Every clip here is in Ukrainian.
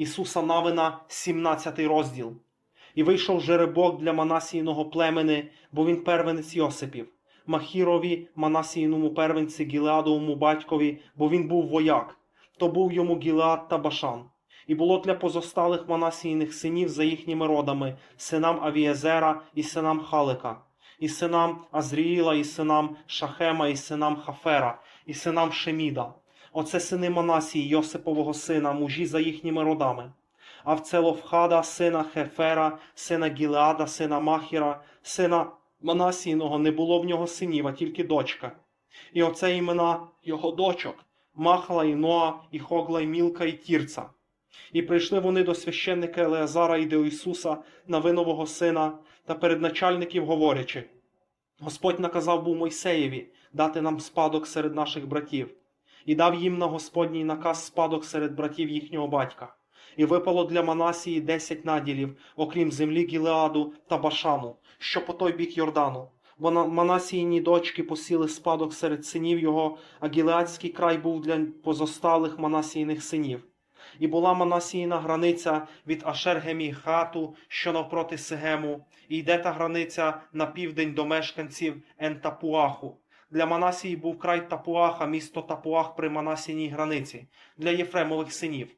Ісуса Навина, 17 розділ. І вийшов жеребок для Манасіїного племени, бо він первенець Йосипів, Махірові, Манасіїному первенці Гілеадовому батькові, бо він був вояк, то був йому Гілеад та Башан. І було для позосталих Манасіїних синів за їхніми родами, синам Авієзера і синам Халика, і синам Азріїла, і синам Шахема, і синам Хафера, і синам Шеміда. Оце сини Манасії, Йосипового сина, мужі за їхніми родами. А в Целофхада, сина Хефера, сина Гілеада, сина Махіра, сина Манасійного не було в нього синів, а тільки дочка. І оце імена його дочок Махла і Ноа, і Хогла, і Мілка, і Тірца. І прийшли вони до священника Елеазара і до Ісуса, Навинового сина, та перед начальників говорячи: Господь наказав був Мойсеєві дати нам спадок серед наших братів, і дав їм на Господній наказ спадок серед братів їхнього батька. І випало для Манасії десять наділів, окрім землі Гілеаду та Башану, що по той бік Йордану. Бо на Манасіїні дочки посіли спадок серед синів його, а Гілеадський край був для позосталих Манасійних синів. І була Манасіїна границя від Ашергемі хату, що навпроти Сегему, і йде та границя на південь до мешканців Ентапуаху. Для Манасії був край Тапуаха, місто Тапуах при Манасійній границі, для Єфремових синів.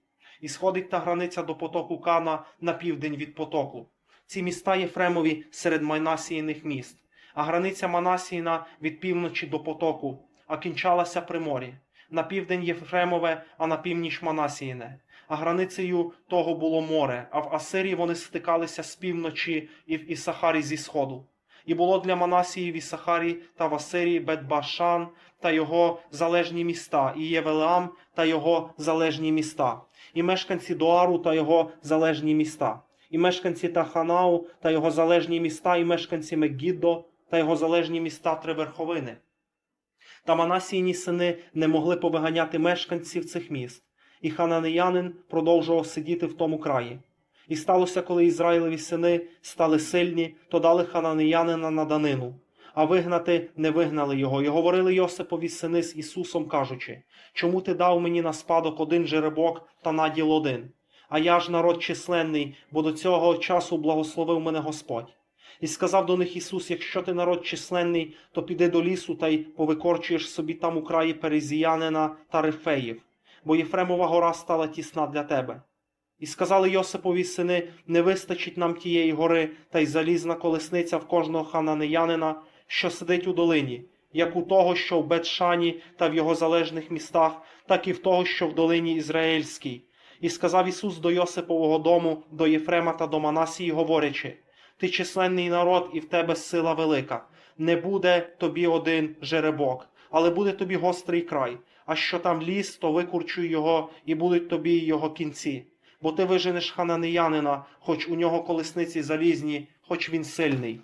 І сходить та границя до потоку Кана на південь від потоку. Ці міста Єфремові серед Манасіїних міст, а границя Манасіїна від півночі до потоку, а кінчалася при морі. На південь Єфремове, а на північ Манасіїне. А границею того було море, а в Асирії вони стикалися з півночі і в Ісахарі зі сходу. І було для Манасії в Ісахарі та в Асирії Бетбашан та його залежні міста, і Євелеам та його залежні міста, і мешканці Доару та його залежні міста, і мешканці Таханау та його залежні міста, і мешканці Мегіддо та його залежні міста три верховини. Та Манасіїні сини не могли повиганяти мешканців цих міст, і хананеянин продовжував сидіти в тому краї. І сталося, коли Ізраїлеві сини стали сильні, то дали хананеянина на данину, а вигнати не вигнали його. І говорили Йосипові сини з Ісусом, кажучи: Чому ти дав мені на спадок один жеребок та наділ один? А я ж народ численний, бо до цього часу благословив мене Господь. І сказав до них Ісус: Якщо ти народ численний, то піди до лісу та й повикорчуєш собі там у краї Перезіянина та Рифеїв, бо Єфремова гора стала тісна для тебе. І сказали Йосипові сини: не вистачить нам тієї гори, та й залізна колесниця в кожного хананеянина, що сидить у долині, як у того, що в Бетшані та в його залежних містах, так і в того, що в долині Ізраїльській. І сказав Ісус до Йосипового дому, до Єфрема та до Манасії, говорячи: Ти численний народ, і в тебе сила велика. Не буде тобі один жеребок, але буде тобі гострий край. А що там ліс, то викурчуй його, і будуть тобі його кінці. Бо ти виженеш хананеянина, хоч у нього колесниці залізні, хоч він сильний.